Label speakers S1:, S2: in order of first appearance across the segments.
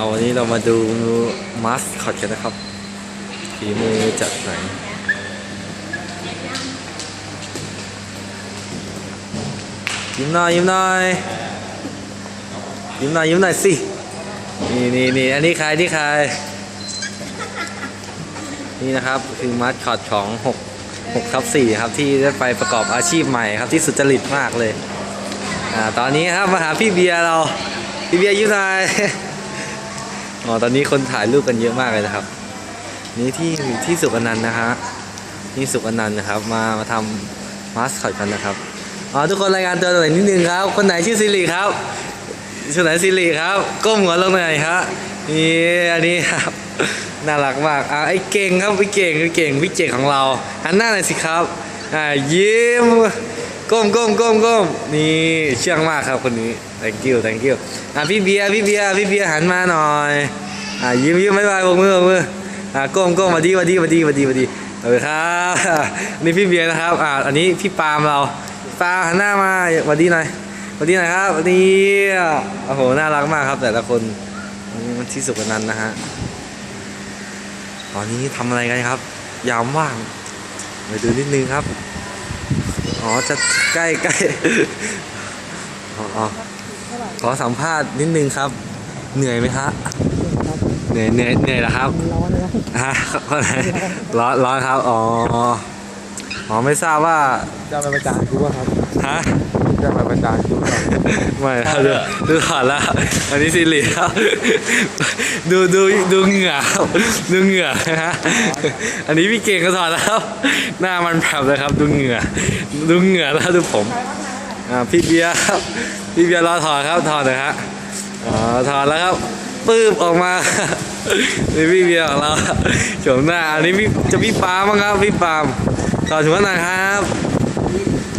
S1: เอาวันนี้เรามาดูมาสคอตกันนะครับฝีมือจากไหนยิ้มหน่อยยิ้มหน่อยยิ้มหน่อยยิ้มหน่อยสินี่นี่นี่อันนี้ใครนี่ใคร นี่นะครับคือมาสคอตของ6 6ทับ4ครับที่ได้ไปประกอบอาชีพใหม่ครับที่สุจริตมากเลยอ่าตอนนี้ครับมาหาพี่เบียร์เราพี่เบียร์ยิ้มหน่อย อ๋อตอนนี้คนถ่ายรูปกันเยอะมากเลยนะครับ นี่ที่ที่สุกอนันต์นะฮะนี่สุกอนันต์นะครับ มามาทำมาสคอตกันนะครับอ๋อทุกคนรายงานตัวหน่อยนิดนึงครับ คนไหนชื่อสิริครับชื่อไหนสิริครับ ก้มหัวลงหน่อยครับนี่อันนี้ครับน่ารักมากอ่าไอ้เก่งครับพี่เก่งพี่เก่งพี่เจ๋งของเราหันหน้าหน่อยสิครับอ่ายิ้ม ก้มก้มก้มก้มนี่เชื่องมากครับคนนี้ thank you thank you อะพี่เบียร์พี่เบียร์พี่เบียร์หันมาหน่อยอะยิ้มยิ้มไม่ไหวบกมือบกมืออะก้มก้มมาดีมาดีมาดีมาดีมาดีเออครับนี่พี่เบียร์นะครับอะอันนี้พี่ปาล์มเราปาล์มหันหน้ามาสวัสดีหน่อยสวัสดีหน่อยครับนี่โอ้โหน่ารักมากครับ แต่ละคนมันที่สุดกันนั้นนะฮะตอนนี้ทำอะไรกันครับ ยามว่างไปดูนิดนึงครับ อ๋อจะใกล้ใกล้อ๋ออ๋อขอสัมภาษณ์นิดนึงครับ เหนื่อยไหมฮะเหนื่อยเหนื่อยเหนื่อยเหรอครับ
S2: ร้อนเลยนะ
S1: ฮะคนไหนร้อนร้อนครับอ๋ออ๋อไม่ทราบว่า
S2: จะมาประจานกูว่าครับ
S1: ฮะ
S2: จะมาประจานกูว่า
S1: ไม่ครับดูดูถอดแล้วอันนี้สิริครับดูดูดูเหงื่อครับดูเหงื่อนะฮะอันนี้พี่เก่งก็ถอดแล้วหน้ามันแผลบเลยครับดูเหงื่อดูเหงื่อแล้วดูผมอ่าพี่เบียร์ครับพี่เบียร์รอถอดครับถอดหน่อยฮะอ๋อถอดแล้วครับปื้บออกมานี่พี่เบียร์ของเราโฉมหน้าอันนี้พี่จะพี่ปาล์มบ้างครับพี่ปาล์มถอดหัวหน่อยครับ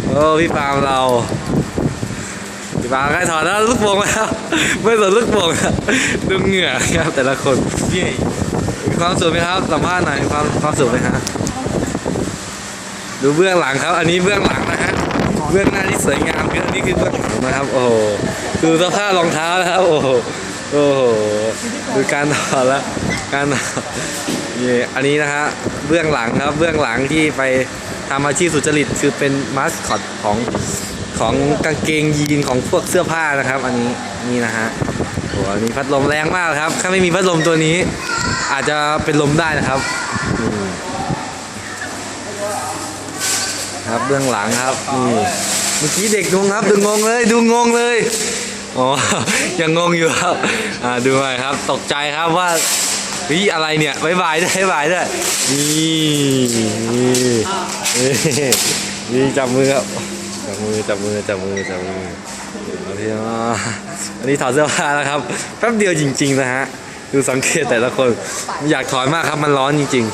S1: โอ้พี่ปาล์มเรา พี่ปาใกล้ถอดแล้วลูกโป่งแล้วไม่สนลูกโป่งแล้วดูเหงื่อครับแต่ละคนมีความสุขไหมครับสัมภาษณ์หน่อยความความสุขไหมฮะดูเบื้องหลังครับ อันนี้เบื้องหลังนะฮะเบื้องหน้าที่สวยงามคืออันนี้คือเบื้องหลังนะครับ โอ้โหดูสภาพรองเท้าแล้วครับ โอ้โหโอ้โหดูการถอดแล้วการถอดนี่อันนี้นะฮะเบื้องหลังครับเบื้องหลังที่ไปทำอาชีพสุจริตคือเป็นมาสคอตของ ของกางเกงยีนของพวกเสื้อผ้านะครับ อันนี้นี่นะฮะโหอันนี้พัดลมแรงมากครับ ถ้าไม่มีพัดลมตัวนี้ อาจจะเป็นลมได้นะครับครับเบื้องหลังครับนี่เมื่อกี้เด็กงงครับดูงงเลย ดูงงเลยอ๋อยังงงอยู่ครับอ่าดูไปครับตกใจครับว่าเฮ้ยอะไรเนี่ยบายบายด้วยบายบายด้วยนี่นี่นี่จับมือครับ จับมือจับมือจับมือจับมืออันนี้อ่าอันนี้ถอดเสื้อผ้าแล้วครับแป๊บเดียวจริง ๆ นะฮะดูสังเกตแต่ละคนอยากถอนมากครับมันร้อนจริง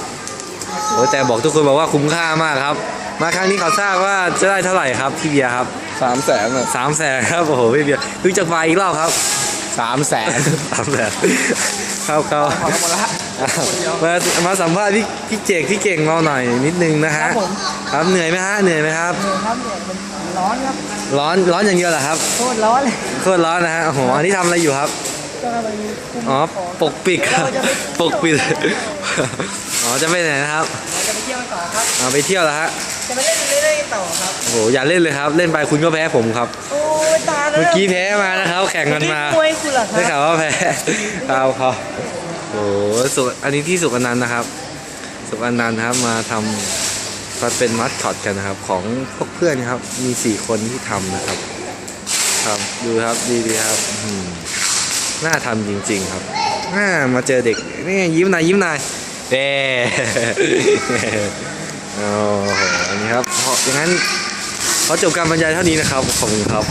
S1: ๆโอ้แต่บอกทุกคนบอกว่าคุ้มค่ามากครับ มาครั้งนี้เขาทราบว่าจะได้เท่าไหร่ครับพี่เบียร์ครับ
S2: สามแสนอะ
S1: สามแสนครับโอ้โหพี่เบียร์ดูจากไฟอีกรอบครับ
S2: สามแสน
S1: สามแสนครับเขา
S2: ขอห มดละ
S1: มามาสัมภาษณ์พี่พี่เจกพี่เก่งเราหน่อยนิดนึงนะฮะ
S2: ครับผม
S1: ครับเหนื่อยไหมฮะเหนื่อยไหมครับ
S2: เหนื่อยครับเนี่ยมันร้อนครับ
S1: ร้อนร้อนอย่างเดียวเหรอครับ
S2: โคตรร้อนเลย
S1: โคตรร้อนนะฮะโอ้โหอันนี้ทำอะไรอยู่ครับ
S2: ก็ไปคุม
S1: อ๋อ
S2: ของ
S1: ปกปิดครับ
S2: เราจะไป
S1: ปกปิดอ๋อจะไปไหนนะครับ
S2: เราจะไปเที่ยวกันต่อครับ
S1: อ๋อไปเที่ยวแล้วฮะ
S2: จะไปเล่นเล่นๆต่อครับ
S1: โอ้โหอย่าเล่นเลยครับเล่นไปคุณก็แพ้ผมครับ
S2: โอ้ยตายแล้ว
S1: เมื่อกี้แพ้มานะครับ แข่งกันมา
S2: มวยคุณเหรอค
S1: ได้
S2: รับ
S1: ข่าวว่าแพ้ เอาครับ โอ้โหสุอันนี้ที่สุกอนันต์นะครับ สุกอนันต์ครับมาทำมาเป็นมัสคอตกันนะครับ ของพวกเพื่อนครับ มีสี่คนที่ทำนะครับครับดูครับดีดีครับน่าทำจริง ๆ ครับน่ามาเจอเด็กนี่ยิ้มน่อยยิ้มน่อยเด้โอ้โหอันนี้ครับเพราะอย่างนั้นขอจบการบรรยายเท่านี้นะครับขอบคุณครับ